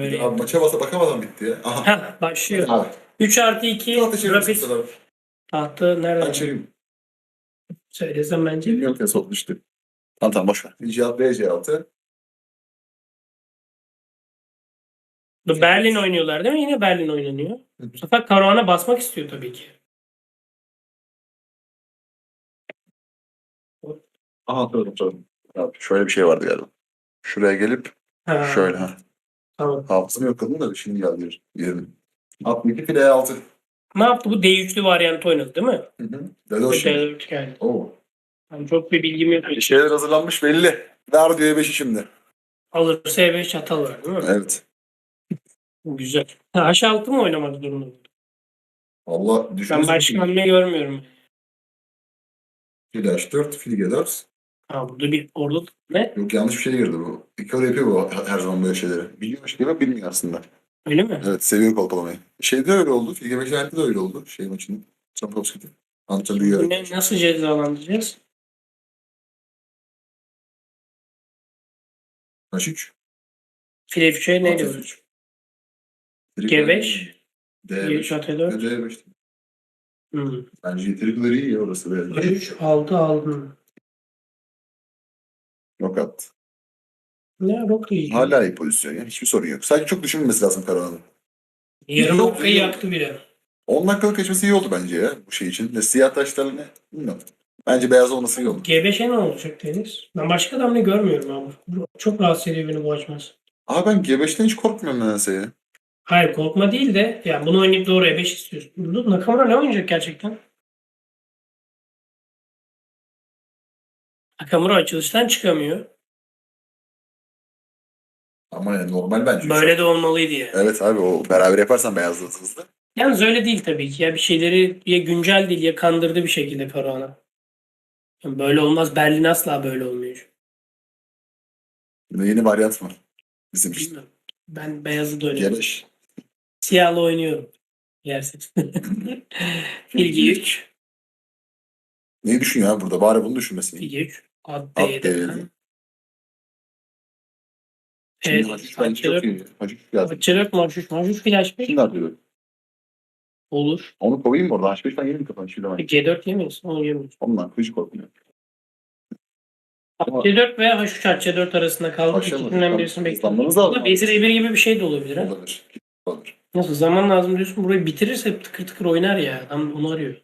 vereyim. Abi maça basa bakamadan bitti ya. Aha. Heh, başlıyor. Abi. 3 artı 2 Tahta çevirmiş rapid mesela. tahtı Ben nereden? çevireyim. Söylesem bence. Bilmiyorum ki sol düştü. Tamam tamam boş ver. C6, BC6. Bu Berlin oynuyorlar değil mi? Yine Berlin oynanıyor. Bu sefer Karavan'a basmak istiyor tabii ki. Aha tamam tamam. Abi şöyle bir şey vardı galiba. Şuraya gelip Ha, şöyle ha. Tamam. Hafızam yok kadın da şimdi geldi yerini. 62 file 6. Ne yaptı? Bu D3'lü varyantı oynadı değil mi? Hı hı. Dede geldin. D4 yani. Oo. Yani çok bir bilgim yok. Bir şeyler hazırlanmış belli. Ver diyor 5'i şimdi. Alırsa E5 çatal var değil mi? Evet. Güzel. Ha, H6 mı oynamak zorunda? Allah Ben düşünürüz. başka hamle görmüyorum. Fil H4, fil G4. Ha burada bir orada ne? Yok yanlış bir şey girdi bu. Öyle yapıyor bu her zaman böyle şeyleri. Biliyormuş gibi bilmiyor aslında. Öyle mi? Evet seviyor kolpalamayı. Şeyde öyle oldu. Fil G5'lerde de öyle oldu. Şey maçında. Çampovski'de. Antalya Ne, nasıl cezalandıracağız? H3. File fişe ne diyoruz? G5. D5. G3 AT4. D5. Hmm. Bence yeterlikleri iyi ya orası. Böyle. 3 aldı aldım. Yok attı. Ne rock iyi. Hala iyi pozisyon ya. Hiçbir sorun yok. Sadece çok düşünmemesi lazım Karahan'ın. Yarım rock'ı yaktı bile. 10 dakikalık geçmesi iyi oldu bence ya bu şey için. Ne siyah taşlar ne? Bilmiyorum. Bence beyaz olması iyi oldu. G5'e ne olacak Deniz? Ben başka da hamle görmüyorum abi. Bu Çok rahatsız ediyor beni bu açmaz. Abi ben G5'ten hiç korkmuyorum nedense ya. Hayır korkma değil de yani bunu oynayıp doğru E5 istiyorsun. Burada Nakamura ne oynayacak gerçekten? Nakamura açılıştan çıkamıyor. Ama yani normal bence. Böyle de olmalıydı ya. Evet abi o beraber yaparsan beyazlı hızlı. Yalnız öyle değil tabii ki. Ya bir şeyleri ya güncel değil ya kandırdı bir şekilde Karahan'a. Yani böyle olmaz. Berlin asla böyle olmuyor. Yine yeni varyant var. Bizim işte. Bilmiyorum. Ben beyazı da oynuyorum. G5. Siyahlı oynuyorum. Yersiz. Bilgi 3. Neyi düşünüyor abi burada? Bari bunu düşünmesin. Bilgi 3. D'de. Evet. Şimdi H3 bence çok iyi. H3 geldi. Açılır Marşuş. Marşuş flash 5 Şimdi atıyor. olur. Onu kovayım mı orada? H5 ben yerim kafanı. Şimdi ben. C4 yemeyiz. Onu yemeyiz. Ondan hiç korkmuyorum. Ama- C4 veya H3 C4 arasında kaldık. Başlayalım. İkisinden birisini Hızlanmanız bekliyoruz. lazım. Ama Vezir E1 gibi bir şey de olabilir. Ha? Olabilir. Olabilir. Nasıl zaman lazım diyorsun burayı bitirirse tıkır tıkır oynar ya. Adam onu arıyor.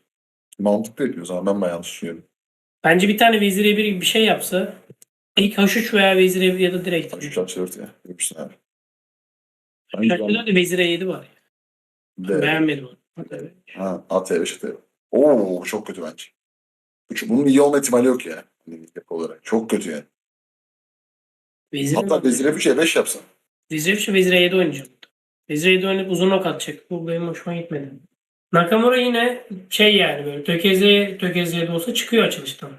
Mantıklı yapıyoruz ama ben bayağı yanlış düşünüyorum. Bence bir tane Vezir E1 gibi bir şey yapsa ilk H3 veya Vezir E1 ya da direkt. H3 H4 ya. Yapışsın abi. Şarkıda da Vezir E7 var. de, Beğenmedim onu. Ha, AT5 AT. Oo çok kötü bence. Çünkü bunun iyi olma ihtimali yok ya. Hani yapı olarak. Çok kötü yani. Vezir Hatta Vezir F3 E5 yapsan. Vezir E3 Vezir E7 oynayacak. Vezir E7 oynayıp uzun ok atacak. Bu benim hoşuma gitmedi. Nakamura yine şey yani böyle tökezleye tökezleye de olsa çıkıyor açılıştan.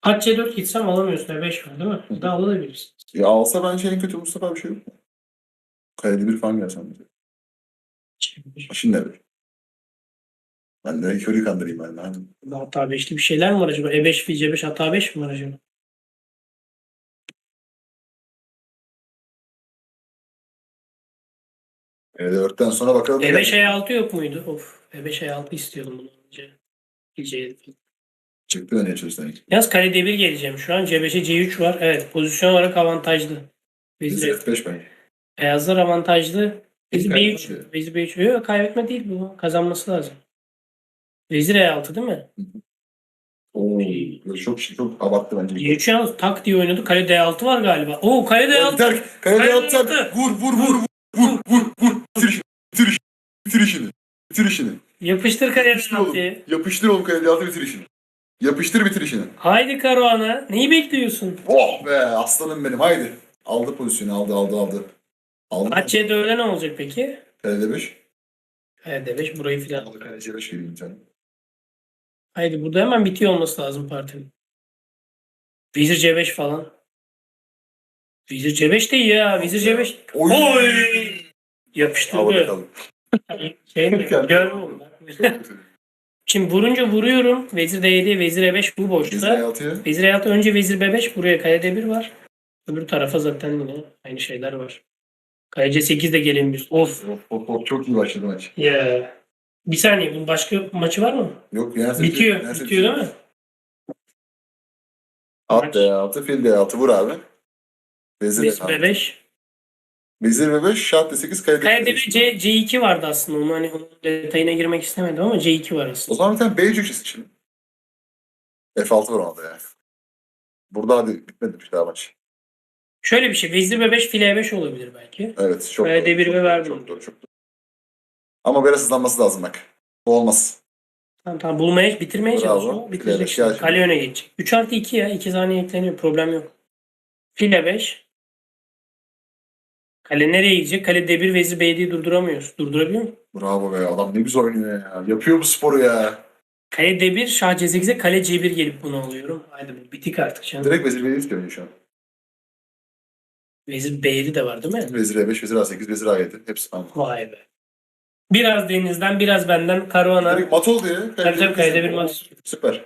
Kaç C4 gitsem alamıyorsun. E5 var değil mi? Bir de alabilirsin. Ya alsa bence en kötü Mustafa bir şey yok. Kalede bir falan gelsen. bize. Şimdi ne böyle? Ben de körü kandırayım ben Hata 5'li bir şeyler mi var acaba? E5 fil C5 hata 5 mi var acaba? E4'ten sonra bakalım. E5 E6 yok muydu? Of. E5 E6 istiyordum bunu önce. C7. Çıktı öne çalıştan. Yalnız kare D1 geleceğim. Şu an C5'e C3 var. Evet. Pozisyon olarak avantajlı. Vezir F5 bence. Beyazlar avantajlı. Vezir Kaybetmedi. B3. Vezir B3. Yok kaybetme değil bu. Kazanması lazım. Vezir E6 değil mi? Oo, böyle çok çok abarttı bence. C3 yalnız tak diye oynadı. Kale D6 var galiba. Oo kale D6. Terk. Kalede Kalede yapacak. yaptı. Vur vur vur vur vur vur vur. Bitir işini. Bitir işini. Bitir işini. Bitir işini. Yapıştır Yapıştır oğlum. D6'yı. Yapıştır oğlum kalede altı bitir işini. Yapıştır bitir işini. Haydi Karuana. Neyi bekliyorsun? Oh be aslanım benim haydi. Aldı pozisyonu aldı aldı aldı. Aldı. Maç C4'e ne olacak peki? Kalede 5. Kale D5 burayı filan. Aldı kalede 5 gibi bir tane. Haydi burada hemen bitiyor olması lazım partinin. Vezir C5 falan. Vezir C5 de iyi ya. Vezir C5. Oy. Oy! Havada Yapıştırdı. kaldı. Şey mi? Görme onlar. Şimdi vurunca vuruyorum. Vezir D7, Vezir E5 bu boşta. E6'ya. Vezir E6 önce Vezir B5 buraya kale D1 var. Öbür tarafa zaten yine aynı şeyler var. Kale C8 de gelebilir. Of. Of, of, of, çok iyi başladı maç. Ya. Bir saniye bunun başka maçı var mı? Yok yenerse Bitiyor. Bitiyor değil mi? At Maç. D6, fil D6 vur abi. Vezir Vezir D6. B5. Vezir B5, şah D8, kale Kale D5. D1 C, C2 vardı aslında. Onu hani onun detayına girmek istemedim ama C2 var O aslında. zaman bir tane B köşesi için. F6 var onda yani. Burada hadi bitmedi daha maç. Şöyle bir şey. Vezir B5 file E5 olabilir belki. Evet çok Kale doğru. D1 çok ve verdim. Çok doğru, çok doğru. Ama biraz hızlanması lazım bak. Bu olmaz. Tamam tamam bulmaya bitirmeye çalışıyor. Bitirecek. Kale öne geçecek. 3 artı 2 ya. 2 saniye ekleniyor. Problem yok. File 5. Kale nereye gidecek? Kale D1 vezir B7'yi durduramıyoruz. Durdurabiliyor mu? Bravo be adam ne güzel oynuyor ya. Yapıyor bu sporu ya. Kale D1 şah C8'e kale C1 gelip bunu alıyorum. Haydi bu bitik artık canım. Direkt vezir B7 istiyor şu an. Vezir B7 de var değil mi? Vezir E5, vezir A8, vezir A7. Hepsi aynı. Vay be. Biraz denizden biraz benden Caruana. Direkt mat oldu ya. Tabii tabii kayda bir mat. Süper.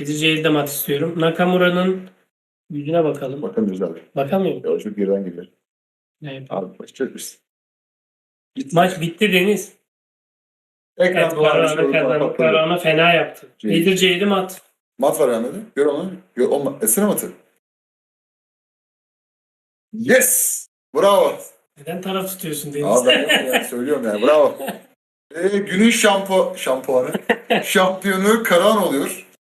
Vezir C7'de mat istiyorum. Nakamura'nın yüzüne bakalım. Bakamıyoruz abi. Bakamıyorum. Ya çok geriden geliyor. Evet. Abi çözmüşsün. Maç bitti Deniz. Evet, Ekran. Caruana kazandı. Caruana fena yaptı. C7. Vezir C7 mat. Mat var yani. Gör onu. Gör, o, etsene matı. Yes! Bravo. Neden taraf tutuyorsun Deniz? Abi ben yani söylüyorum yani. Bravo. Ee, günün şampu şampuanı. şampiyonu Karahan oluyor.